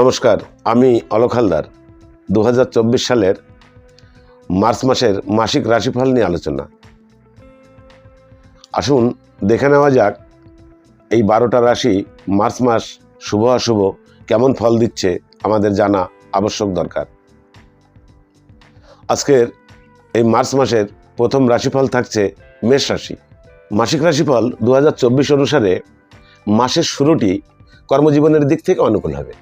নমস্কার, আমি অলোক হালদার। দু হাজার চব্বিশ সালের মার্চ মাসের মাসিক রাশিফল নিয়ে আলোচনা। আসুন দেখে নেওয়া যাক এই বারোটা রাশি মার্চ মাস শুভ অশুভ কেমন ফল দিচ্ছে আমাদের জানা আবশ্যক দরকার। আজকের এই মার্চ মাসের প্রথম রাশিফল থাকছে মেষ রাশি। মাসিক রাশিফল দু হাজার চব্বিশ অনুসারে মাসের শুরুটি কর্মজীবনের দিক থেকে অনুকূল হবে।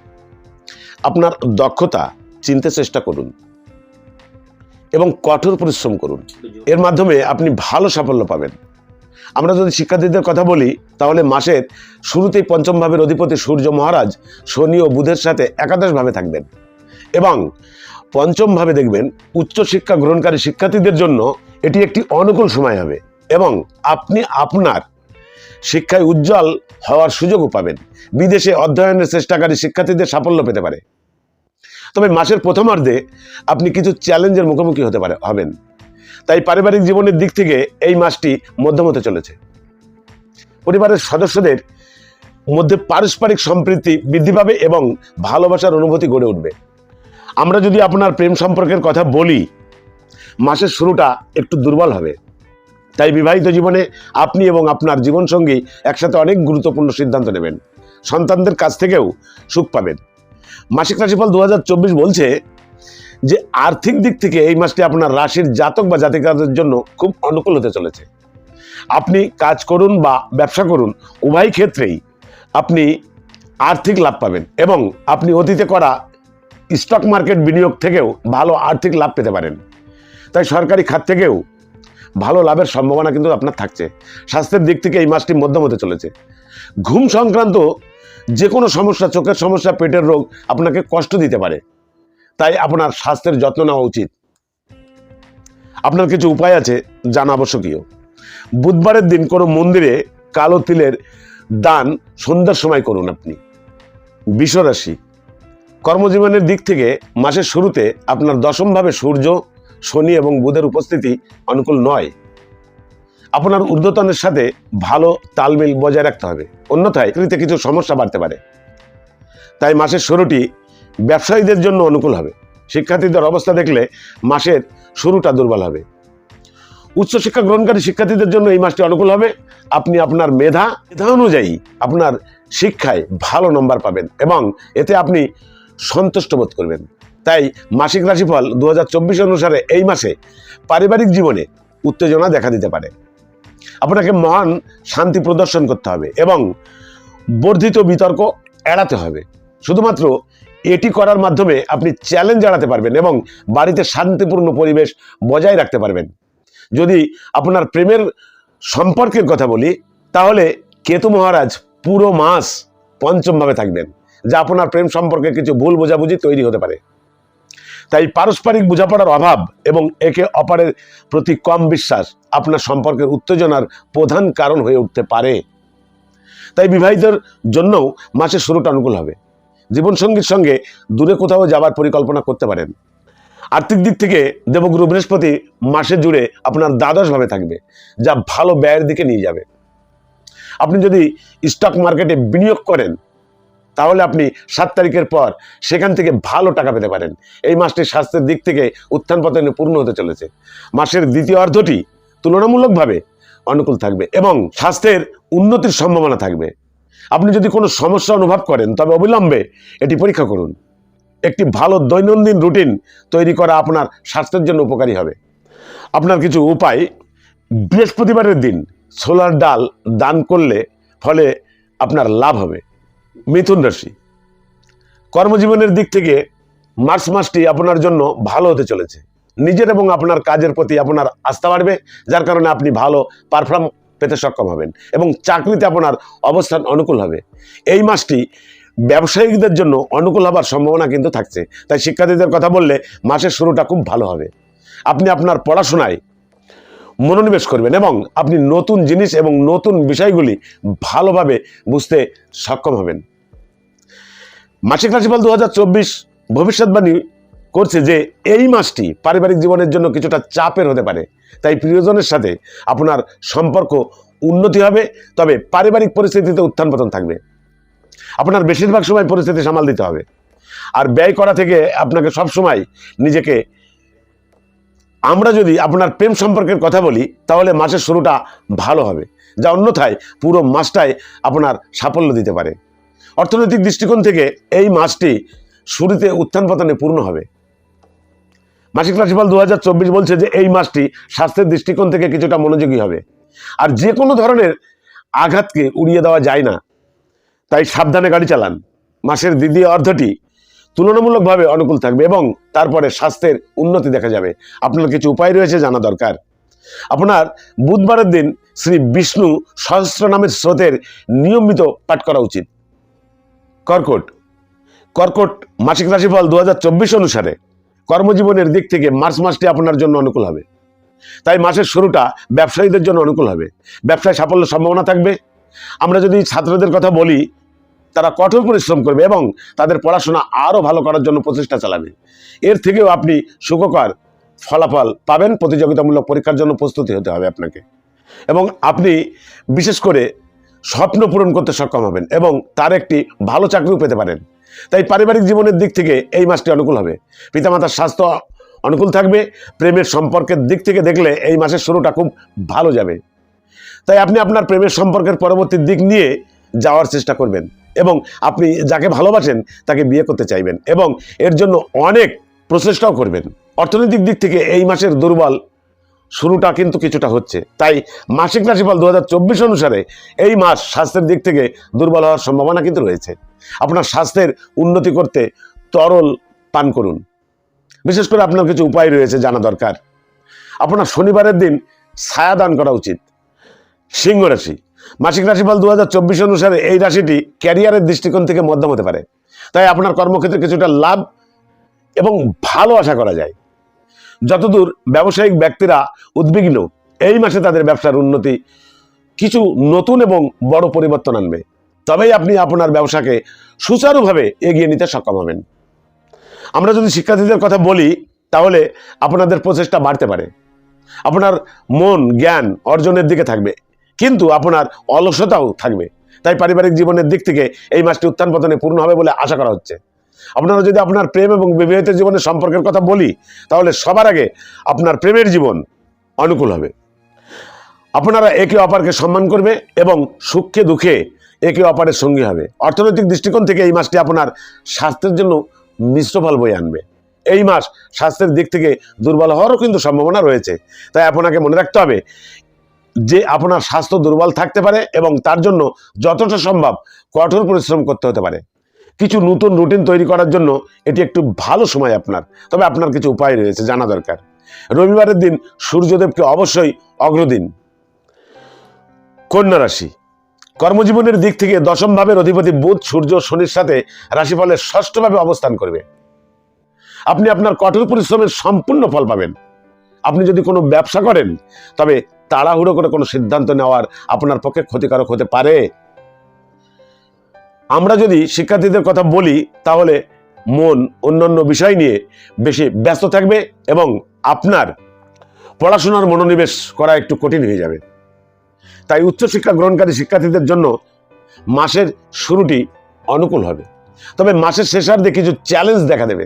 আপনার দক্ষতা চিনতে চেষ্টা করুন এবং কঠোর পরিশ্রম করুন। এর মাধ্যমে আপনি ভালো সাফল্য পাবেন। আমরা যদি শিক্ষার্থীদের কথা বলি, তাহলে মাসের শুরুতেই পঞ্চম ভাবের অধিপতি সূর্য মহারাজ শনি ও বুধের সাথে একাদশভাবে থাকবেন এবং পঞ্চম ভাবে দেখবেন উচ্চশিক্ষা গ্রহণকারী শিক্ষার্থীদের জন্য এটি একটি অনুকূল সময় হবে এবং আপনি আপনার শিক্ষায় উজ্জ্বল হওয়ার সুযোগও পাবেন। বিদেশে অধ্যয়নের চেষ্টাকারী শিক্ষার্থীদের সাফল্য পেতে পারে। তবে মাসের প্রথমার্ধে আপনি কিছু চ্যালেঞ্জের মুখোমুখি হতে পারে, হবেন। তাই পারিবারিক জীবনের দিক থেকে এই মাসটি মধ্যম হতে চলেছে। পরিবারের সদস্যদের মধ্যে পারস্পরিক সম্প্রীতি বৃদ্ধি পাবে এবং ভালোবাসার অনুভূতি গড়ে উঠবে। আমরা যদি আপনার প্রেম সম্পর্কের কথা বলি, মাসের শুরুটা একটু দুর্বল হবে। তাই বিবাহিত জীবনে আপনি এবং আপনার জীবনসঙ্গী একসাথে অনেক গুরুত্বপূর্ণ সিদ্ধান্ত নেবেন। সন্তানদের কাছ থেকেও সুখ পাবেন। মাসিক রাশিফল দু বলছে যে, আর্থিক দিক থেকে এই মাসটি আপনার রাশির জাতক বা জাতিকাদের জন্য খুব অনুকূল হতে চলেছে। আপনি কাজ করুন বা ব্যবসা করুন, উভয় ক্ষেত্রেই আপনি আর্থিক লাভ পাবেন এবং আপনি অতীতে করা স্টক মার্কেট বিনিয়োগ থেকেও ভালো আর্থিক লাভ পেতে পারেন। তাই সরকারি খাত থেকেও ভালো লাভের সম্ভাবনা কিন্তু আপনার থাকছে। স্বাস্থ্যের দিক থেকে এই মাসটি মধ্যম হতে চলেছে। ঘুম সংক্রান্ত যে কোনো সমস্যা, চোখের সমস্যা, পেটের রোগ আপনাকে কষ্ট দিতে পারে। তাই আপনার স্বাস্থ্যের যত্ন নেওয়া উচিত। আপনার কিছু উপায় আছে জানা আবশ্যকীয় বুধবারের দিন কোনো মন্দিরে কালো তিলের দান সন্ধ্যার সময় করুন আপনি। বিশ্বরাশি। কর্মজীবনের দিক থেকে মাসের শুরুতে আপনার দশমভাবে সূর্য শনি এবং বুধের উপস্থিতি অনুকূল নয়। আপনার ঊর্ধ্বতনের সাথে ভালো তালমিল বজায় রাখতে হবে। অন্যথায় কৃতে কিছু সমস্যা বাড়তে পারে। তাই মাসের শুরুটি ব্যবসায়ীদের জন্য অনুকূল হবে। শিক্ষার্থীদের অবস্থা দেখলে মাসের শুরুটা দুর্বল হবে। উচ্চশিক্ষা গ্রহণকারী শিক্ষার্থীদের জন্য এই মাসটি অনুকূল হবে। আপনি আপনার মেধা মেধা অনুযায়ী আপনার শিক্ষায় ভালো নম্বর পাবেন এবং এতে আপনি সন্তুষ্ট বোধ করবেন। তাই মাসিক রাশিফল দু হাজার চব্বিশ অনুসারে এই মাসে পারিবারিক জীবনে উত্তেজনা দেখা দিতে পারে। আপনাকে মহান শান্তি প্রদর্শন করতে হবে এবং বর্ধিত বিতর্ক এড়াতে হবে। শুধুমাত্র এটি করার মাধ্যমে আপনি চ্যালেঞ্জ এড়াতে পারবেন এবং বাড়িতে শান্তিপূর্ণ পরিবেশ বজায় রাখতে পারবেন। যদি আপনার প্রেমের সম্পর্কের কথা বলি, তাহলে কেতু মহারাজ পুরো মাস পঞ্চমভাবে থাকবেন, যা আপনার প্রেম সম্পর্কে কিছু ভুল বোঝাবুঝি তৈরি হতে পারে। তাই পারস্পরিক বোঝাপড়ার অভাব এবং একে অপরের প্রতি কম বিশ্বাস আপনার সম্পর্কের উত্তেজনার প্রধান কারণ হয়ে উঠতে পারে। তাই বিবাহিতর জন্যও মাসের শুরুটা অনুকূল হবে। জীবনসঙ্গীর সঙ্গে দূরে কোথাও যাবার পরিকল্পনা করতে পারেন। আর্থিক দিক থেকে দেবগুরু বৃহস্পতি মাসে জুড়ে আপনার দ্বাদশভাবে থাকবে, যা ভালো ব্যয়ের দিকে নিয়ে যাবে। আপনি যদি স্টক মার্কেটে বিনিয়োগ করেন তাহলে আপনি সাত তারিখের পর সেখান থেকে ভালো টাকা পেতে পারেন। এই মাসটি স্বাস্থ্যের দিক থেকে উত্থান পতনে পূর্ণ হতে চলেছে। মাসের দ্বিতীয় অর্ধটি তুলনামূলকভাবে অনুকূল থাকবে এবং স্বাস্থ্যের উন্নতির সম্ভাবনা থাকবে। আপনি যদি কোনো সমস্যা অনুভব করেন, তবে অবিলম্বে এটি পরীক্ষা করুন। একটি ভালো দৈনন্দিন রুটিন তৈরি করা আপনার স্বাস্থ্যের জন্য উপকারী হবে। আপনার কিছু উপায়, বৃহস্পতিবারের দিন সোলার ডাল দান করলে ফলে আপনার লাভ হবে। মিথুন রাশি। কর্মজীবনের দিক থেকে মার্চ মাসটি আপনার জন্য ভালো হতে চলেছে। নিজের এবং আপনার কাজের প্রতি আপনার আস্থা বাড়বে, যার কারণে আপনি ভালো পারফর্ম পেতে সক্ষম হবেন এবং চাকরিতে আপনার অবস্থান অনুকূল হবে। এই মাসটি ব্যবসায়িকদের জন্য অনুকূল হবার সম্ভাবনা কিন্তু থাকছে। তাই শিক্ষার্থীদের কথা বললে মাসের শুরুটা খুব ভালো হবে। আপনি আপনার পড়াশোনায় মনোনিবেশ করবেন এবং আপনি নতুন জিনিস এবং নতুন বিষয়গুলি ভালোভাবে বুঝতে সক্ষম হবেন। মাসিক রাশিফল দু হাজার চব্বিশ ভবিষ্যৎবাণী করছে যে এই মাসটি পারিবারিক জীবনের জন্য কিছুটা চাপের হতে পারে। তাই প্রিয়জনের সাথে আপনার সম্পর্ক উন্নতি হবে, তবে পারিবারিক পরিস্থিতিতে উত্থান পতন থাকবে। আপনার বেশিরভাগ সময় পরিস্থিতি সামাল দিতে হবে। আর ব্যয় করা থেকে আপনাকে সবসময় নিজেকে আমরা যদি আপনার প্রেম সম্পর্কের কথা বলি, তাহলে মাসের শুরুটা ভালো হবে, যা অন্যথায় পুরো মাসটায় আপনার সাফল্য দিতে পারে। অর্থনৈতিক দৃষ্টিকোণ থেকে এই মাসটি শুরুতে উত্থান পতনে পূর্ণ হবে। মাসিক রাশিফল দু হাজার চব্বিশ বলছে যে এই মাসটি স্বাস্থ্যের দৃষ্টিকোণ থেকে কিছুটা মনোযোগী হবে। আর যে কোনো ধরনের আঘাতকে উড়িয়ে দেওয়া যায় না। তাই সাবধানে গাড়ি চালান। মাসের দ্বিতীয় অর্ধটি তুলনামূলকভাবে অনুকূল থাকবে এবং তারপরে স্বাস্থ্যের উন্নতি দেখা যাবে। আপনার কিছু উপায় রয়েছে জানা দরকার। আপনার বুধবারের দিন শ্রী বিষ্ণু সহস্র নামের স্রোতের নিয়মিত পাঠ করা উচিত। কর্কট। কর্কট মাসিক রাশিফল দু হাজার চব্বিশ অনুসারে কর্মজীবনের দিক থেকে মার্চ মাসটি আপনার জন্য অনুকূল হবে। তাই মাসের শুরুটা ব্যবসায়ীদের জন্য অনুকূল হবে। ব্যবসায় সাফল্যের সম্ভাবনা থাকবে। আমরা যদি ছাত্রদের কথা বলি, তারা কঠোর পরিশ্রম করবে এবং তাদের পড়াশোনা আরও ভালো করার জন্য প্রচেষ্টা চালাবে। এর থেকেও আপনি সুখকর ফলাফল পাবেন। প্রতিযোগিতামূলক পরীক্ষার জন্য প্রস্তুতি হতে হবে আপনাকে। এবং আপনি বিশেষ করে স্বপ্ন পূরণ করতে সক্ষম হবেন এবং তার একটি ভালো চাকরিও পেতে পারেন। তাই পারিবারিক জীবনের দিক থেকে এই মাসটি অনুকূল হবে। পিতামাতার স্বাস্থ্য অনুকূল থাকবে, প্রেমের সম্পর্কের দিক থেকে দেখলে এই মাসের শুরুটা খুব ভালো যাবে। তাই আপনি আপনার প্রেমের সম্পর্কের পরবর্তী দিক নিয়ে যাওয়ার চেষ্টা করবেন এবং আপনি যাকে ভালোবাসেন তাকে বিয়ে করতে চাইবেন এবং এর জন্য অনেক প্রচেষ্টাও করবেন। অর্থনৈতিক দিক থেকে এই মাসের দুর্বল শুরুটা কিন্তু কিছুটা হচ্ছে। তাই মাসিক রাশিফল দু হাজার চব্বিশ অনুসারে এই মাস স্বাস্থ্যের দিক থেকে দুর্বল হওয়ার সম্ভাবনা কিন্তু রয়েছে। আপনার স্বাস্থ্যের উন্নতি করতে তরল পান করুন। বিশেষ করে আপনার কিছু উপায় রয়েছে জানা দরকার। আপনার শনিবারের দিন ছায়া দান করা উচিত। সিংহ রাশি। মাসিক রাশিফল দু হাজার চব্বিশ অনুসারে এই রাশিটি ক্যারিয়ারের দৃষ্টিকোণ থেকে মধ্যম হতে পারে। তাই আপনার কর্মক্ষেত্রে কিছুটা লাভ এবং ভালো আশা করা যায়। যতদূর ব্যবসায়িক ব্যক্তিরা উদ্বিগ্ন, এই মাসে তাদের ব্যবসার উন্নতি কিছু নতুন এবং বড় পরিবর্তন আনবে। তবেই আপনি আপনার ব্যবসাকে সুচারুভাবে এগিয়ে নিতে সক্ষম হবেন। আমরা যদি শিক্ষার্থীদের কথা বলি, তাহলে আপনাদের প্রচেষ্টা বাড়তে পারে। আপনার মন, জ্ঞান অর্জনের দিকে থাকবে। কিন্তু আপনার অলসতাও থাকবে। তাই পারিবারিক জীবনের দিক থেকে এই মাসটি উত্থান পতনে পূর্ণ হবে বলে আশা করা হচ্ছে। আপনারা যদি আপনার প্রেম এবং বিবাহিত জীবনের সম্পর্কের কথা বলি, তাহলে সবার আগে আপনার প্রেমের জীবন অনুকূল হবে। আপনারা একে অপরকে সম্মান করবে এবং সুখে দুঃখে একে অপরের সঙ্গী হবে। অর্থনৈতিক দৃষ্টিকোণ থেকে এই মাসটি আপনার স্বাস্থ্যের জন্য মিশ্র ফল বয়ে আনবে। এই মাস স্বাস্থ্যের দিক থেকে দুর্বল হওয়ারও কিন্তু সম্ভাবনা রয়েছে। তাই আপনাকে মনে রাখতে হবে যে আপনার স্বাস্থ্য দুর্বল থাকতে পারে এবং তার জন্য যতটা সম্ভব কঠোর পরিশ্রম করতে হতে পারে। কিছু নতুন রুটিন তৈরি করার জন্য এটি একটু ভালো সময় আপনার। তবে আপনার কিছু উপায় রয়েছে, জানা দরকার। রবিবারের দিন সূর্যদেবকে অবশ্যই অগ্রদিন। কন্যা রাশি। কর্মজীবনের দিক থেকে দশম ভাবের অধিপতি বুধ, সূর্য, শনির সাথে রাশিফলের ষষ্ঠভাবে অবস্থান করবে। আপনি আপনার কঠোর পরিশ্রমের সম্পূর্ণ ফল পাবেন। আপনি যদি কোনো ব্যবসা করেন, তবে তাড়াহুড়ো করে কোনো সিদ্ধান্ত নেওয়ার আপনার পক্ষে ক্ষতিকারক হতে পারে। আমরা যদি শিক্ষার্থীদের কথা বলি, তাহলে মন অন্যান্য বিষয় নিয়ে বেশি ব্যস্ত থাকবে এবং আপনার পড়াশোনার মনোনিবেশ করা একটু কঠিন হয়ে যাবে। তাই উচ্চশিক্ষা গ্রহণকারী শিক্ষার্থীদের জন্য মাসের শুরুটি অনুকূল হবে। তবে মাসের শেষার্ধে কিছু চ্যালেঞ্জ দেখা দেবে।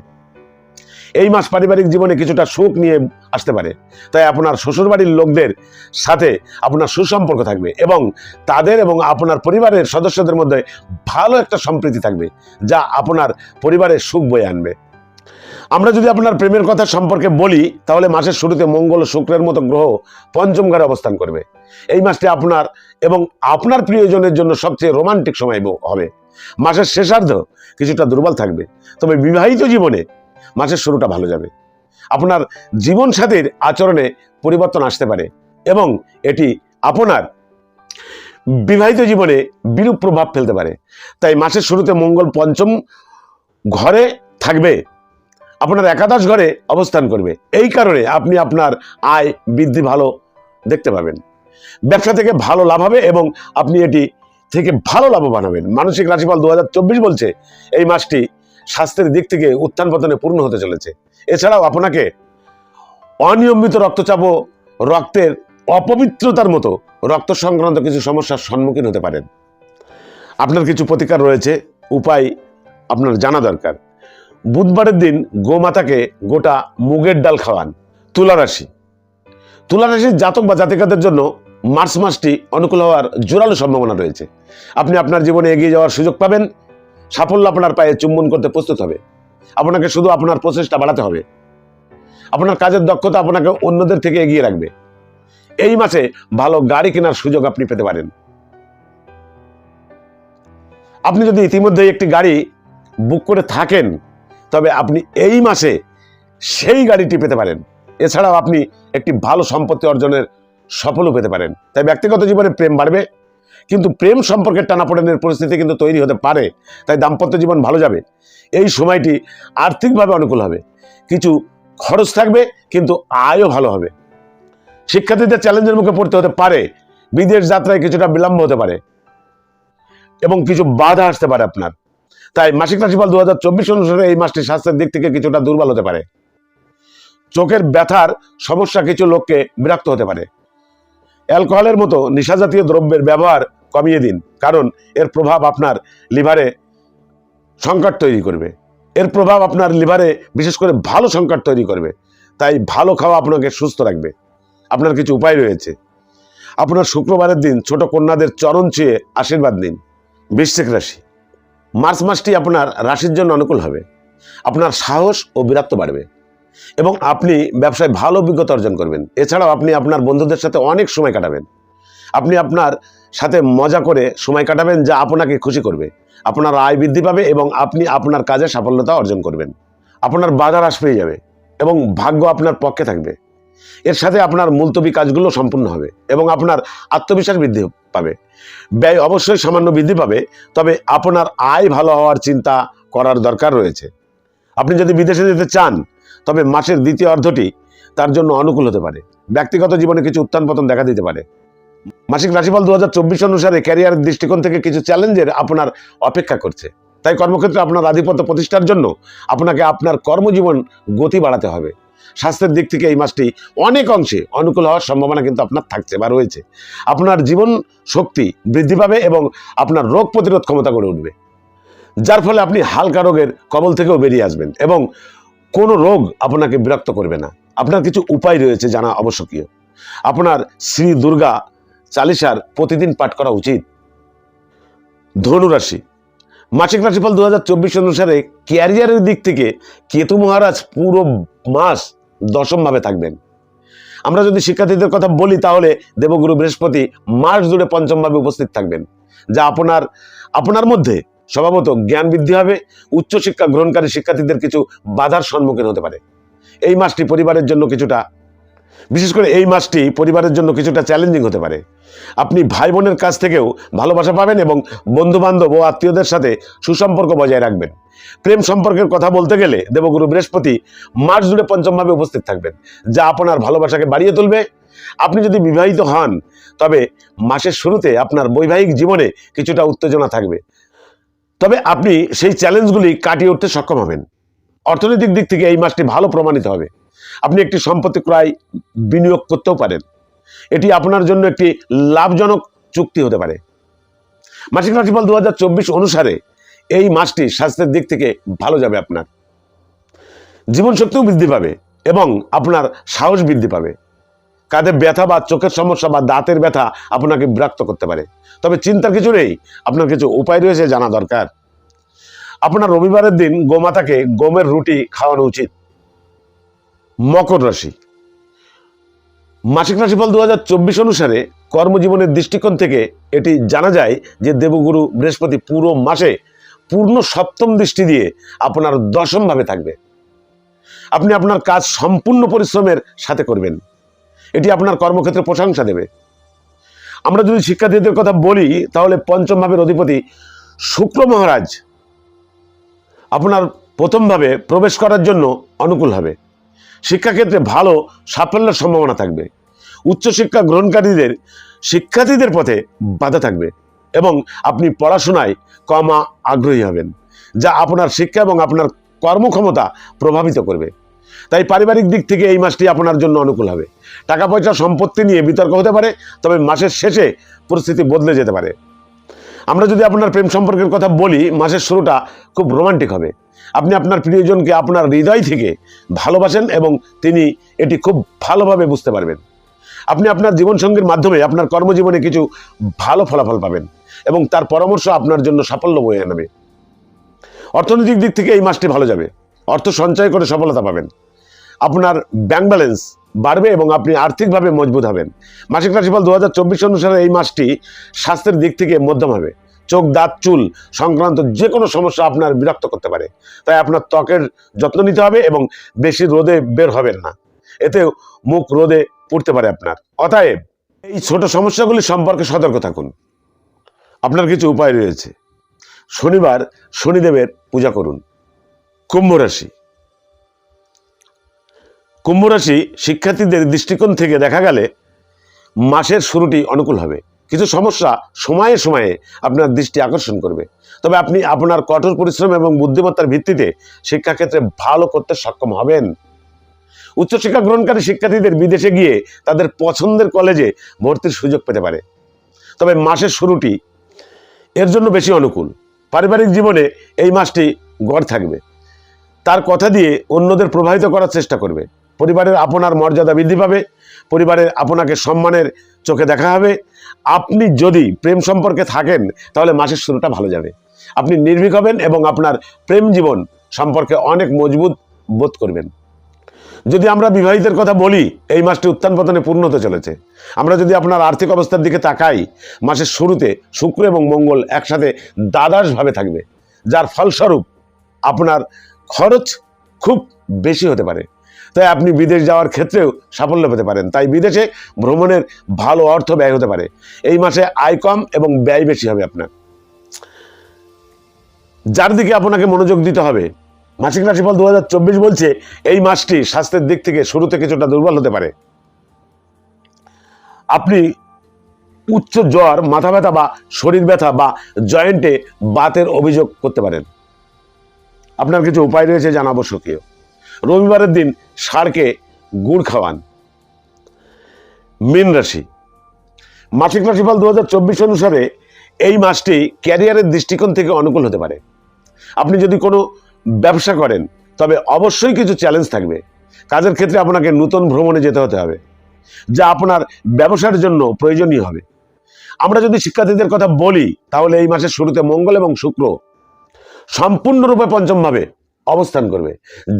এই মাস পারিবারিক জীবনে কিছুটা সুখ নিয়ে আসতে পারে। তাই আপনার শ্বশুরবাড়ির লোকদের সাথে আপনার সুসম্পর্ক থাকবে এবং তাদের এবং আপনার পরিবারের সদস্যদের মধ্যে ভালো একটা সম্প্রীতি থাকবে, যা আপনার পরিবারের সুখ বয়ে আনবে। আমরা যদি আপনার প্রেমের কথা সম্পর্কে বলি, তাহলে মাসের শুরুতে মঙ্গল ও শুক্রের মতো গ্রহ পঞ্চম ঘরে অবস্থান করবে। এই মাসটি আপনার এবং আপনার প্রিয়জনের জন্য সবচেয়ে রোমান্টিক সময় হবে। মাসের শেষার্ধ কিছুটা দুর্বল থাকবে। তবে বিবাহিত জীবনে মাসের শুরুটা ভালো যাবে। আপনার জীবনসাথীর আচরণে পরিবর্তন আসতে পারে এবং এটি আপনার বিবাহিত জীবনে বিরূপ প্রভাব ফেলতে পারে। তাই মাসের শুরুতে মঙ্গল পঞ্চম ঘরে থাকবে, আপনার একাদশ ঘরে অবস্থান করবে। এই কারণে আপনি আপনার আয় বৃদ্ধি ভালো দেখতে পাবেন। ব্যবসা থেকে ভালো লাভ হবে এবং আপনি এটি থেকে ভালো লাভবান হবেন। মানসিক রাশিফল দু হাজার চব্বিশ বলছে, এই মাসটি স্বাস্থ্যের দিক থেকে উত্থান পতনে পূর্ণ হতে চলেছে। এছাড়াও আপনাকে অনিয়মিত রক্তচাপ ও রক্তের অপবিত্রতার মতো রক্ত সংক্রান্ত কিছু সমস্যার সম্মুখীন হতে পারেন। আপনার কিছু প্রতিকার রয়েছে, উপায় আপনার জানা দরকার। বুধবারের দিন গোমাতাকে গোটা মুগের ডাল খাওয়ান, তুলা রাশি। তুলা রাশির জাতক বা জাতিকাদের জন্য মার্চ মাসটি অনুকূল হওয়ার জোরালো সম্ভাবনা রয়েছে। আপনি আপনার জীবনে এগিয়ে যাওয়ার সুযোগ পাবেন সাফল্য আপনার পায়ে চুম্বন করতে প্রস্তুত হবে। আপনাকে শুধু আপনার প্রচেষ্টা বাড়াতে হবে। আপনার কাজের দক্ষতা আপনাকে অন্যদের থেকে এগিয়ে রাখবে। এই মাসে ভালো গাড়ি কেনার সুযোগ আপনি পেতে পারেন। আপনি যদি ইতিমধ্যে একটি গাড়ি বুক করে থাকেন, তবে আপনি এই মাসে সেই গাড়িটি পেতে পারেন। এছাড়াও আপনি একটি ভালো সম্পত্তি অর্জনের সফলও পেতে পারেন। তাই ব্যক্তিগত জীবনে প্রেম বাড়বে কিন্তু প্রেম সম্পর্কের টানাপোড়েনের পরিস্থিতি কিন্তু তৈরি হতে পারে, তাই দাম্পত্য জীবন ভালো যাবে। এই সময়টি আর্থিকভাবে অনুকূল হবে। কিছু খরচ থাকবে, কিন্তু আয়ও ভালো হবে। শিক্ষার্থীদের চ্যালেঞ্জের মুখে পড়তে হতে পারে। বিদেশ যাত্রায় কিছুটা বিলম্ব হতে পারে এবং কিছু বাধা আসতে পারে আপনার। তাই মাসিক রাশিফল দু হাজার চব্বিশ অনুসারে এই মাসটি স্বাস্থ্যের দিক থেকে কিছুটা দুর্বল হতে পারে। চোখের ব্যথার সমস্যা কিছু লোককে বিরক্ত হতে পারে। অ্যালকোহলের মতো নেশাজাতীয় দ্রব্যের ব্যবহার কমিয়ে দিন। কারণ এর প্রভাব আপনার লিভারে সংকট তৈরি করবে। এর প্রভাব আপনার লিভারে বিশেষ করে ভালো সংকট তৈরি করবে। তাই ভালো খাওয়া আপনাকে সুস্থ রাখবে। আপনার কিছু উপায় রয়েছে। আপনার শুক্রবারের দিন ছোট কন্যাদের চরণ চেয়ে আশীর্বাদ নিন। বৃশ্চিক রাশি। মার্চ মাসটি আপনার রাশির জন্য অনুকূল হবে। আপনার সাহস ও বীরত্ব বাড়বে। এবং আপনি ব্যবসায় ভালো অভিজ্ঞতা অর্জন করবেন। এছাড়াও আপনি আপনার বন্ধুদের সাথে অনেক সময় কাটাবেন। আপনি আপনার সাথে মজা করে সময় কাটাবেন যা আপনাকে খুশি করবে। আপনার আয় বৃদ্ধি পাবে এবং আপনি আপনার কাজে সাফল্যতা অর্জন করবেন। আপনার বাজার হ্রাস পেয়ে যাবে এবং ভাগ্য আপনার পক্ষে থাকবে। এর সাথে আপনার মুলতবি কাজগুলো সম্পূর্ণ হবে এবং আপনার আত্মবিশ্বাস বৃদ্ধি পাবে। ব্যয় অবশ্যই সামান্য বৃদ্ধি পাবে, তবে আপনার আয় ভালো হওয়ার চিন্তা করার দরকার রয়েছে। আপনি যদি বিদেশে যেতে চান, তবে মাসের দ্বিতীয় অর্ধটি তার জন্য অনুকূল হতে পারে। ব্যক্তিগত জীবনে কিছু উত্থান পতন দেখা দিতে পারে। মাসিক রাশিফল দু হাজার চব্বিশ অনুসারে ক্যারিয়ারের দৃষ্টিকোণ থেকে কিছু চ্যালেঞ্জের আপনার অপেক্ষা করছে। তাই কর্মক্ষেত্রে আপনার আধিপত্য প্রতিষ্ঠার জন্য আপনাকে আপনার কর্মজীবন গতি বাড়াতে হবে। স্বাস্থ্যের দিক থেকে এই মাসটি অনেক অংশে অনুকূল হওয়ার সম্ভাবনা কিন্তু আপনার থাকছে বা রয়েছে। আপনার জীবন শক্তি বৃদ্ধি পাবে এবং আপনার রোগ প্রতিরোধ ক্ষমতা গড়ে উঠবে। যার ফলে আপনি হালকা রোগের কবল থেকেও বেরিয়ে আসবেন এবং কোনো রোগ আপনাকে বিরক্ত করবে না। আপনার কিছু উপায় রয়েছে জানা আবশ্যকীয় আপনার শ্রী দুর্গা চালিসার প্রতিদিন পাঠ করা উচিত। ধনুরাশি মাসিক রাশিফল দু হাজার চব্বিশ অনুসারে ক্যারিয়ারের দিক থেকে কেতু মহারাজ পুরো মাস দশমভাবে থাকবেন। আমরা যদি শিক্ষার্থীদের কথা বলি তাহলে দেবগুরু বৃহস্পতি মাস জুড়ে পঞ্চমভাবে উপস্থিত থাকবেন, যা আপনার আপনার মধ্যে স্বভাবত জ্ঞান বৃদ্ধি হবে, উচ্চশিক্ষা গ্রহণকারী শিক্ষার্থীদের কিছু বাধার সম্মুখীন হতে পারে। এই মাসটি পরিবারের জন্য কিছুটা বিশেষ করে এই মাসটি পরিবারের জন্য কিছুটা চ্যালেঞ্জিং হতে পারে। আপনি ভাই বোনের কাছ থেকেও ভালোবাসা পাবেন এবং বন্ধু বান্ধব ও আত্মীয়দের সাথে সুসম্পর্ক বজায় রাখবেন। প্রেম সম্পর্কের কথা বলতে গেলে দেবগুরু বৃহস্পতি মাস জুড়ে পঞ্চমভাবে উপস্থিত থাকবেন, যা আপনার ভালোবাসাকে বাড়িয়ে তুলবে। আপনি যদি বিবাহিত হন, তবে মাসের শুরুতে আপনার বৈবাহিক জীবনে কিছুটা উত্তেজনা থাকবে। তবে আপনি সেই চ্যালেঞ্জগুলি কাটিয়ে উঠতে সক্ষম হবেন। অর্থনৈতিক দিক থেকে এই মাসটি ভালো প্রমাণিত হবে। আপনি একটি সম্পত্তি ক্রয় বিনিয়োগ করতেও পারেন। এটি আপনার জন্য একটি লাভজনক চুক্তি হতে পারে। মাসিক রাশিফল দু অনুসারে এই মাসটি স্বাস্থ্যের দিক থেকে ভালো যাবে আপনার। জীবনশক্তিও বৃদ্ধি পাবে এবং আপনার সাহস বৃদ্ধি পাবে। কাঁধে ব্যথা বা চোখের সমস্যা বা দাঁতের ব্যথা আপনাকে বিরক্ত করতে পারে। তবে চিন্তার কিছু নেই, আপনার কিছু উপায় রয়েছে জানা দরকার। আপনার রবিবারের দিন গোমাতাকে গমের রুটি খাওয়ানো উচিত। মকর রাশি। মাসিক রাশিফল দু হাজার চব্বিশ অনুসারে কর্মজীবনের দৃষ্টিকোণ থেকে এটি জানা যায় যে দেবগুরু বৃহস্পতি পুরো মাসে পূর্ণ সপ্তম দৃষ্টি দিয়ে আপনার দশমভাবে থাকবে। আপনি আপনার কাজ সম্পূর্ণ পরিশ্রমের সাথে করবেন। এটি আপনার কর্মক্ষেত্রে প্রশংসা দেবে। আমরা যদি শিক্ষার্থীদের কথা বলি, তাহলে পঞ্চম ভাবের অধিপতি শুক্র মহারাজ আপনার প্রথমভাবে প্রবেশ করার জন্য অনুকূল হবে। শিক্ষাক্ষেত্রে ভালো সাফল্যের সম্ভাবনা থাকবে। উচ্চশিক্ষা গ্রহণকারীদের শিক্ষার্থীদের পথে বাধা থাকবে এবং আপনি পড়াশোনায় কম আগ্রহী হবেন, যা আপনার শিক্ষা এবং আপনার কর্মক্ষমতা প্রভাবিত করবে। তাই পারিবারিক দিক থেকে এই মাসটি আপনার জন্য অনুকূল হবে। টাকা পয়সা সম্পত্তি নিয়ে বিতর্ক হতে পারে, তবে মাসের শেষে পরিস্থিতি বদলে যেতে পারে। আমরা যদি আপনার প্রেম সম্পর্কের কথা বলি, মাসের শুরুটা খুব রোমান্টিক হবে। আপনি আপনার প্রিয়জনকে আপনার হৃদয় থেকে ভালোবাসেন এবং তিনি এটি খুব ভালোভাবে বুঝতে পারবেন। আপনি আপনার জীবনসঙ্গীর মাধ্যমে আপনার কর্মজীবনে কিছু ভালো ফলাফল পাবেন এবং তার পরামর্শ আপনার জন্য সাফল্য বয়ে আনবে। অর্থনৈতিক দিক থেকে এই মাসটি ভালো যাবে। অর্থ সঞ্চয় করে সফলতা পাবেন। আপনার ব্যাংক ব্যালেন্স বাড়বে এবং আপনি আর্থিকভাবে মজবুত হবেন। মাসিক রাশিফল দু হাজার চব্বিশ অনুসারে এই মাসটি স্বাস্থ্যের দিক থেকে মধ্যম হবে। চোখ, দাঁত, চুল সংক্রান্ত যে কোনো সমস্যা আপনার বিরক্ত করতে পারে। তাই আপনার ত্বকের যত্ন নিতে হবে এবং বেশি রোদে বের হবেন না। এতে মুখ রোদে পড়তে পারে আপনার। অতএব এই ছোট সমস্যাগুলি সম্পর্কে সতর্ক থাকুন। আপনার কিছু উপায় রয়েছে। শনিবার শনিদেবের পূজা করুন। কুম্ভ রাশি। কুম্ভ রাশি শিক্ষার্থীদের দৃষ্টিকোণ থেকে দেখা গেলে মাসের শুরুটি অনুকূল হবে। কিছু সমস্যা সময়ে সময়ে আপনার দৃষ্টি আকর্ষণ করবে। তবে আপনি আপনার কঠোর পরিশ্রম এবং বুদ্ধিমত্তার ভিত্তিতে শিক্ষাক্ষেত্রে ভালো করতে সক্ষম হবেন। উচ্চশিক্ষা গ্রহণকারী শিক্ষার্থীদের বিদেশে গিয়ে তাদের পছন্দের কলেজে ভর্তির সুযোগ পেতে পারে। তবে মাসের শুরুটি এর জন্য বেশি অনুকূল। পারিবারিক জীবনে এই মাসটি গড় থাকবে। তার কথা দিয়ে অন্যদের প্রভাবিত করার চেষ্টা করবে। পরিবারের আপনার মর্যাদা বৃদ্ধি পাবে, পরিবারের আপনাকে সম্মানের চোখে দেখা হবে। আপনি যদি প্রেম সম্পর্কে থাকেন, তাহলে মাসের শুরুটা ভালো যাবে। আপনি নির্ভীক হবেন এবং আপনার প্রেম জীবন সম্পর্কে অনেক মজবুত বোধ করবেন। যদি আমরা বিবাহিতের কথা বলি, এই মাসটি উত্থান পতনে পূর্ণ হতে চলেছে। আমরা যদি আপনার আর্থিক অবস্থার দিকে তাকাই, মাসের শুরুতে শুক্র এবং মঙ্গল একসাথে দ্বাদশভাবে থাকবে। যার ফলস্বরূপ আপনার খরচ খুব বেশি হতে পারে। তাই আপনি বিদেশ যাওয়ার ক্ষেত্রেও সাফল্য পেতে পারেন। তাই বিদেশে ভ্রমণের ভালো অর্থ ব্যয় হতে পারে। এই মাসে আয় কম এবং ব্যয় বেশি হবে আপনার। যার দিকে আপনাকে মনোযোগ দিতে হবে, মাসিক রাশিফল দু হাজার চব্বিশ বলছে এই মাসটি স্বাস্থ্যের দিক থেকে শুরুতে কিছুটা দুর্বল হতে পারে। আপনি উচ্চ জ্বর, মাথা ব্যথা বা শরীর ব্যথা বা জয়েন্টে বাতের অভিযোগ করতে পারেন। আপনার কিছু উপায় রয়েছে জানা আবশ্যকীয় রবিবারের দিন ষাঁড়কে গুড় খাওয়ান। মীন রাশি। মাসিক রাশিফল দু হাজার অনুসারে এই মাসটি ক্যারিয়ারের দৃষ্টিকোণ থেকে অনুকূল হতে পারে। আপনি যদি কোনো ব্যবসা করেন, তবে অবশ্যই কিছু চ্যালেঞ্জ থাকবে। কাজের ক্ষেত্রে আপনাকে নতুন ভ্রমণে যেতে হতে হবে, যা আপনার ব্যবসার জন্য প্রয়োজনীয় হবে। আমরা যদি শিক্ষার্থীদের কথা বলি, তাহলে এই মাসের শুরুতে মঙ্গল এবং শুক্র সম্পূর্ণরূপে পঞ্চমভাবে অবস্থান করবে।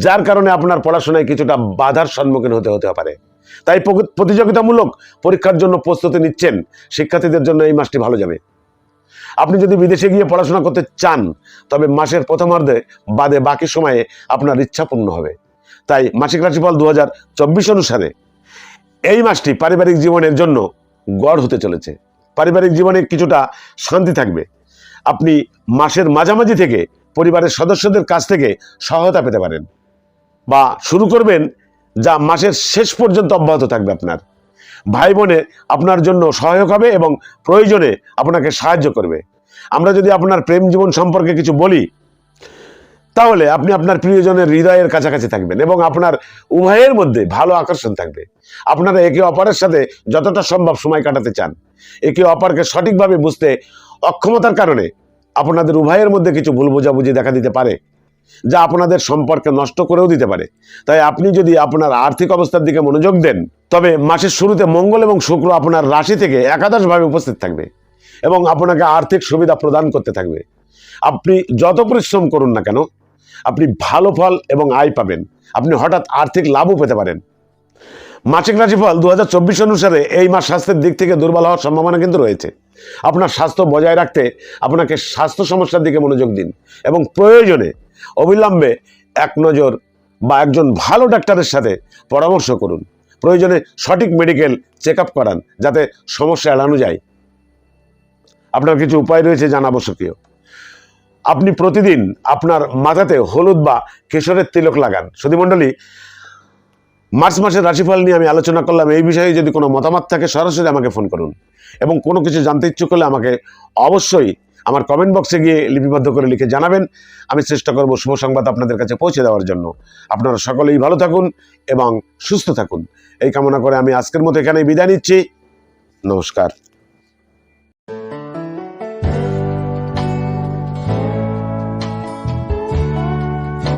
যার কারণে আপনার পড়াশোনায় কিছুটা বাধার সম্মুখীন হতে হতে পারে। তাই প্রতিযোগিতামূলক পরীক্ষার জন্য প্রস্তুতি নিচ্ছেন শিক্ষার্থীদের জন্য এই মাসটি ভালো যাবে। আপনি যদি বিদেশে গিয়ে পড়াশোনা করতে চান, তবে মাসের প্রথমার্ধে বাদে বাকি সময়ে আপনার ইচ্ছা পূর্ণ হবে। তাই মাসিক রাশিফল দু হাজার চব্বিশ অনুসারে এই মাসটি পারিবারিক জীবনের জন্য গড় হতে চলেছে। পারিবারিক জীবনে কিছুটা শান্তি থাকবে। আপনি মাসের মাঝামাঝি থেকে পরিবারের সদস্যদের কাছ থেকে সহায়তা পেতে পারেন বা শুরু করবেন যা মাসের শেষ পর্যন্ত অব্যাহত থাকবে আপনার। ভাই বোনে আপনার জন্য সহায়ক হবে এবং প্রয়োজনে আপনাকে সাহায্য করবে। আমরা যদি আপনার প্রেম জীবন সম্পর্কে কিছু বলি, তাহলে আপনি আপনার প্রিয়জনের হৃদয়ের কাছাকাছি থাকবেন এবং আপনার উভয়ের মধ্যে ভালো আকর্ষণ থাকবে। আপনারা একে অপরের সাথে যতটা সম্ভব সময় কাটাতে চান। একে অপরকে সঠিকভাবে বুঝতে অক্ষমতার কারণে আপনাদের উভয়ের মধ্যে কিছু ভুল বোঝাবুঝি দেখা দিতে পারে, যা আপনাদের সম্পর্কে নষ্ট করেও দিতে পারে। তাই আপনি যদি আপনার আর্থিক অবস্থার দিকে মনোযোগ দেন, তবে মাসের শুরুতে মঙ্গল এবং শুক্র আপনার রাশি থেকে একাদশভাবে উপস্থিত থাকবে এবং আপনাকে আর্থিক সুবিধা প্রদান করতে থাকবে। আপনি যত পরিশ্রম করুন না কেন, আপনি ভালো ফল এবং আয় পাবেন। আপনি হঠাৎ আর্থিক লাভও পেতে পারেন। মাসিক রাশিফল দু অনুসারে এই মাস স্বাস্থ্যের দিক থেকে দুর্বল হওয়ার সম্ভাবনা কিন্তু রয়েছে। আপনার স্বাস্থ্য বজায় রাখতে আপনাকে স্বাস্থ্য সমস্যার দিকে মনোযোগ দিন এবং প্রয়োজনে অবিলম্বে এক নজর বা একজন ভালো ডাক্তারের সাথে পরামর্শ করুন। প্রয়োজনে সঠিক মেডিকেল চেক করান যাতে সমস্যা এড়ানো যায়। আপনার কিছু উপায় রয়েছে জানা আবশ্যকীয় আপনি প্রতিদিন আপনার মাথাতে হলুদ বা কেশরের তিলক লাগান। সুধীমণ্ডলী মার্চ মাসের রাশিফল নিয়ে আমি আলোচনা করলাম। এই বিষয়ে যদি কোনো মতামত থাকে, সরাসরি আমাকে ফোন করুন। এবং কোনো কিছু জানতে ইচ্ছুক হলে আমাকে অবশ্যই আমার কমেন্ট বক্সে গিয়ে লিপিবদ্ধ করে লিখে জানাবেন। আমি চেষ্টা করব শুভ সংবাদ আপনাদের কাছে পৌঁছে দেওয়ার জন্য। আপনারা সকলেই ভালো থাকুন এবং সুস্থ থাকুন। এই কামনা করে আমি আজকের মতো এখানেই বিদায় নিচ্ছি। নমস্কার।